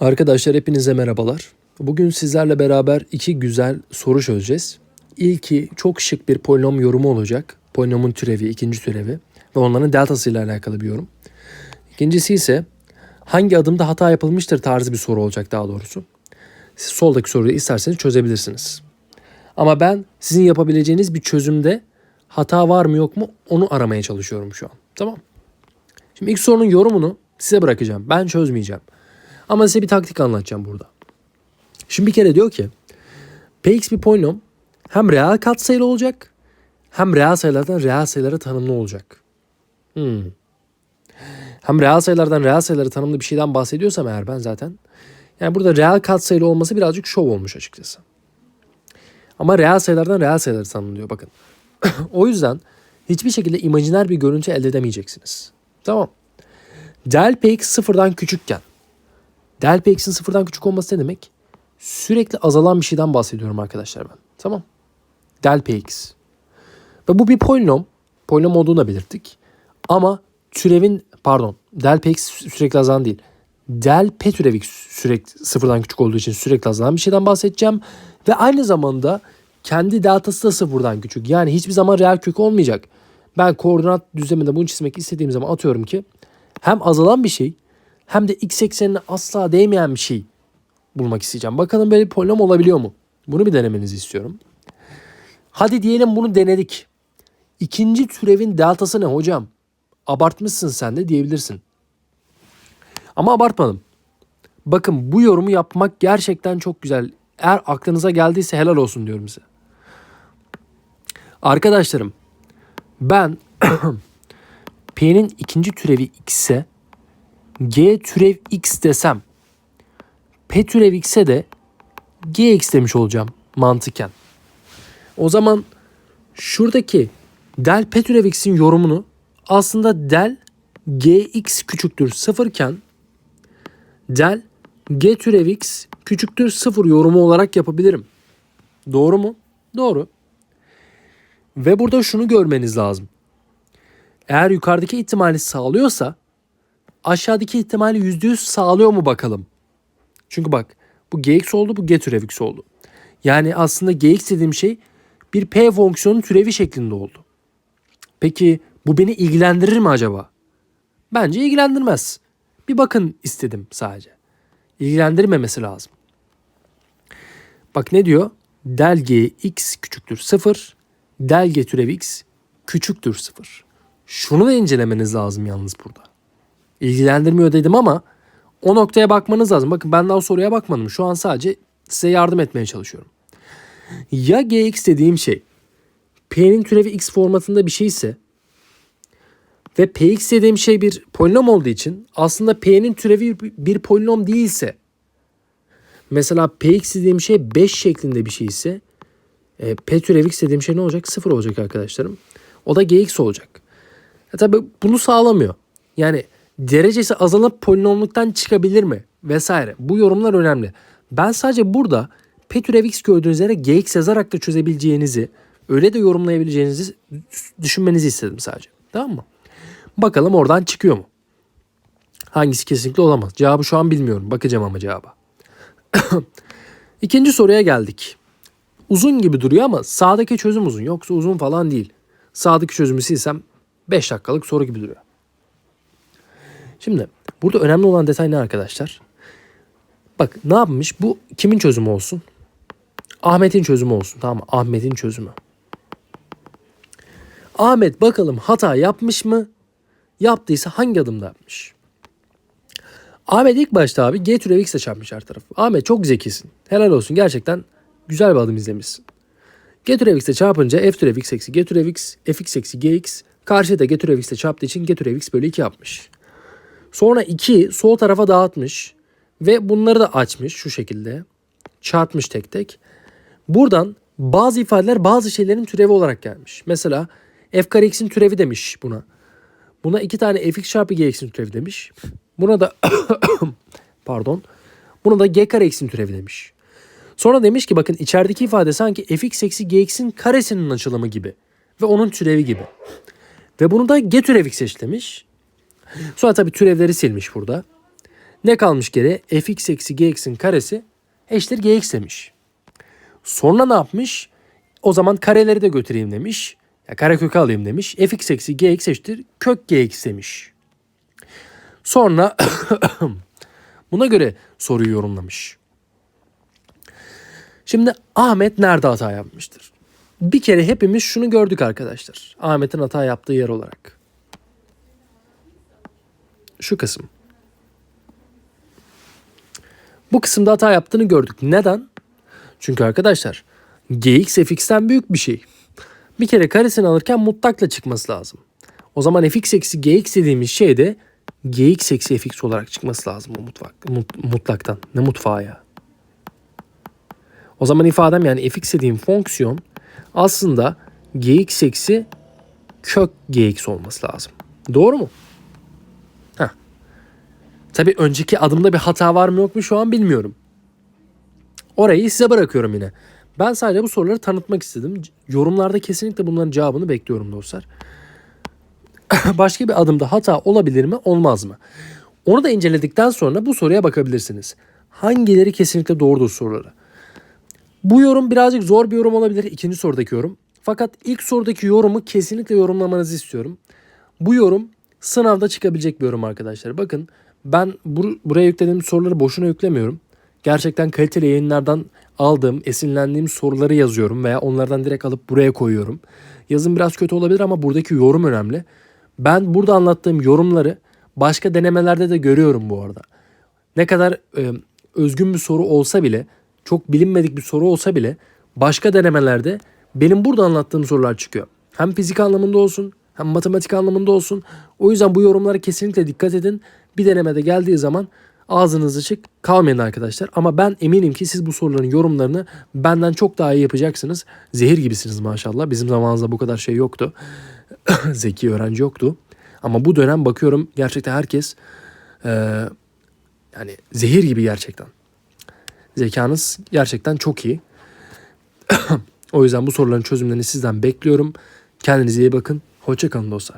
Arkadaşlar hepinize merhabalar. Bugün sizlerle beraber iki güzel soru çözeceğiz. İlki çok şık bir polinom yorumu olacak. Polinomun türevi, ikinci türevi ve onların deltası ile alakalı bir yorum. İkincisi ise hangi adımda hata yapılmıştır tarzı bir soru olacak daha doğrusu. Siz soldaki soruyu isterseniz çözebilirsiniz. Ama ben sizin yapabileceğiniz bir çözümde hata var mı yok mu onu aramaya çalışıyorum şu an. Tamam. Şimdi ilk sorunun yorumunu size bırakacağım. Ben çözmeyeceğim. Ama size bir taktik anlatacağım burada. Şimdi bir kere diyor ki Px bir polinom hem reel katsayılı olacak hem reel sayılardan reel sayılara tanımlı olacak. Hmm. Hem reel sayılardan reel sayılara tanımlı bir şeyden bahsediyorsam eğer ben zaten yani burada reel katsayılı olması birazcık şov olmuş açıkçası. Ama reel sayılardan reel sayıları tanımlıyor bakın. o yüzden hiçbir şekilde imajiner bir görüntü elde edemeyeceksiniz. Tamam. Del px sıfırdan küçükken Del px'in sıfırdan küçük olması ne demek? Sürekli azalan bir şeyden bahsediyorum arkadaşlar ben. Tamam. Del px. Ve bu bir polinom. Polinom olduğunu da belirttik. Ama türevin pardon del px sürekli azalan değil. Del p türevi sürekli sıfırdan küçük olduğu için sürekli azalan bir şeyden bahsedeceğim. Ve aynı zamanda kendi deltası da sıfırdan küçük. Yani hiçbir zaman reel kök olmayacak. Ben koordinat düzleminde bunu çizmek istediğim zaman atıyorum ki hem azalan bir şey hem de x eksenine asla değmeyen bir şey bulmak isteyeceğim. Bakalım böyle bir polinom olabiliyor mu? Bunu bir denemenizi istiyorum. Hadi diyelim bunu denedik. İkinci türevin deltası ne hocam? Abartmışsın sen de diyebilirsin. Ama abartmadım. Bakın bu yorumu yapmak gerçekten çok güzel. Eğer aklınıza geldiyse helal olsun diyorum size. Arkadaşlarım ben P'nin ikinci türevi x'e G türev x desem P türev x'e de Gx demiş olacağım mantıken. O zaman şuradaki del P türev x'in yorumunu aslında del Gx küçüktür sıfırken del G türev x küçüktür sıfır yorumu olarak yapabilirim. Doğru mu? Doğru. Ve burada şunu görmeniz lazım. Eğer yukarıdaki ihtimali sağlıyorsa aşağıdaki ihtimali %100 sağlıyor mu bakalım. Çünkü bak bu gx oldu bu g türev x oldu. Yani aslında gx dediğim şey bir p fonksiyonu türevi şeklinde oldu. Peki bu beni ilgilendirir mi acaba? Bence ilgilendirmez. Bir bakın istedim sadece. İlgilendirmemesi lazım. Bak ne diyor? Del g x küçüktür 0. Del g türev x küçüktür 0. Şunu da incelemeniz lazım yalnız burada ilgilendirmiyor dedim ama o noktaya bakmanız lazım. Bakın ben daha o soruya bakmadım. Şu an sadece size yardım etmeye çalışıyorum. Ya gx dediğim şey p'nin türevi x formatında bir şeyse ve px dediğim şey bir polinom olduğu için aslında p'nin türevi bir polinom değilse mesela px dediğim şey 5 şeklinde bir şey ise e, p türev x dediğim şey ne olacak? 0 olacak arkadaşlarım. O da gx olacak. E tabi bunu sağlamıyor. Yani derecesi azalıp polinomluktan çıkabilir mi? Vesaire. Bu yorumlar önemli. Ben sadece burada P türev gördüğünüz yere gx yazarak da çözebileceğinizi, öyle de yorumlayabileceğinizi düşünmenizi istedim sadece. Tamam mı? Bakalım oradan çıkıyor mu? Hangisi kesinlikle olamaz? Cevabı şu an bilmiyorum. Bakacağım ama cevaba. İkinci soruya geldik. Uzun gibi duruyor ama sağdaki çözüm uzun. Yoksa uzun falan değil. Sağdaki çözümü silsem 5 dakikalık soru gibi duruyor. Şimdi burada önemli olan detay ne arkadaşlar? Bak ne yapmış? Bu kimin çözümü olsun? Ahmet'in çözümü olsun. Tamam mı? Ahmet'in çözümü. Ahmet bakalım hata yapmış mı? Yaptıysa hangi adımda yapmış? Ahmet ilk başta abi G türevi X'e çarpmış her tarafı. Ahmet çok zekisin. Helal olsun. Gerçekten güzel bir adım izlemişsin. G türev X'e çarpınca F türev X eksi G türev X, Fx eksi Gx karşıda G türev X'e çarptığı için G türev X bölü 2 yapmış. Sonra 2 sol tarafa dağıtmış ve bunları da açmış şu şekilde. Çarpmış tek tek. Buradan bazı ifadeler bazı şeylerin türevi olarak gelmiş. Mesela f kare x'in türevi demiş buna. Buna iki tane fx çarpı gx'in türevi demiş. Buna da pardon. Buna da g kare x'in türevi demiş. Sonra demiş ki bakın içerideki ifade sanki fx eksi gx'in karesinin açılımı gibi. Ve onun türevi gibi. Ve bunu da g türev x eşlemiş. Sonra tabii türevleri silmiş burada. Ne kalmış geriye? fx eksi gx'in karesi eşittir gx demiş. Sonra ne yapmış? O zaman kareleri de götüreyim demiş. Ya karekökü alayım demiş. fx eksi gx eşittir kök gx demiş. Sonra buna göre soruyu yorumlamış. Şimdi Ahmet nerede hata yapmıştır? Bir kere hepimiz şunu gördük arkadaşlar. Ahmet'in hata yaptığı yer olarak. Şu kısım. Bu kısımda hata yaptığını gördük. Neden? Çünkü arkadaşlar gx fx'ten büyük bir şey. Bir kere karesini alırken mutlakla çıkması lazım. O zaman fx eksi gx dediğimiz şey de gx eksi fx olarak çıkması lazım bu mutfak, mut- mutlaktan. Ne mutfağı ya? O zaman ifadem yani fx dediğim fonksiyon aslında gx eksi kök gx olması lazım. Doğru mu? Tabii önceki adımda bir hata var mı yok mu şu an bilmiyorum. Orayı size bırakıyorum yine. Ben sadece bu soruları tanıtmak istedim. Yorumlarda kesinlikle bunların cevabını bekliyorum dostlar. Başka bir adımda hata olabilir mi, olmaz mı? Onu da inceledikten sonra bu soruya bakabilirsiniz. Hangileri kesinlikle doğrudur soruları. Bu yorum birazcık zor bir yorum olabilir. ikinci sorudaki yorum. Fakat ilk sorudaki yorumu kesinlikle yorumlamanızı istiyorum. Bu yorum sınavda çıkabilecek bir yorum arkadaşlar. Bakın ben bur- buraya yüklediğim soruları boşuna yüklemiyorum. Gerçekten kaliteli yayınlardan aldığım, esinlendiğim soruları yazıyorum veya onlardan direkt alıp buraya koyuyorum. Yazım biraz kötü olabilir ama buradaki yorum önemli. Ben burada anlattığım yorumları başka denemelerde de görüyorum bu arada. Ne kadar e, özgün bir soru olsa bile, çok bilinmedik bir soru olsa bile başka denemelerde benim burada anlattığım sorular çıkıyor. Hem fizik anlamında olsun, hem matematik anlamında olsun. O yüzden bu yorumlara kesinlikle dikkat edin. Bir denemede geldiği zaman ağzınız açık kalmayın arkadaşlar. Ama ben eminim ki siz bu soruların yorumlarını benden çok daha iyi yapacaksınız. Zehir gibisiniz maşallah. Bizim zamanımızda bu kadar şey yoktu. Zeki öğrenci yoktu. Ama bu dönem bakıyorum gerçekten herkes eee, yani zehir gibi gerçekten. Zekanız gerçekten çok iyi. o yüzden bu soruların çözümlerini sizden bekliyorum. Kendinize iyi bakın. Hoşçakalın dostlar.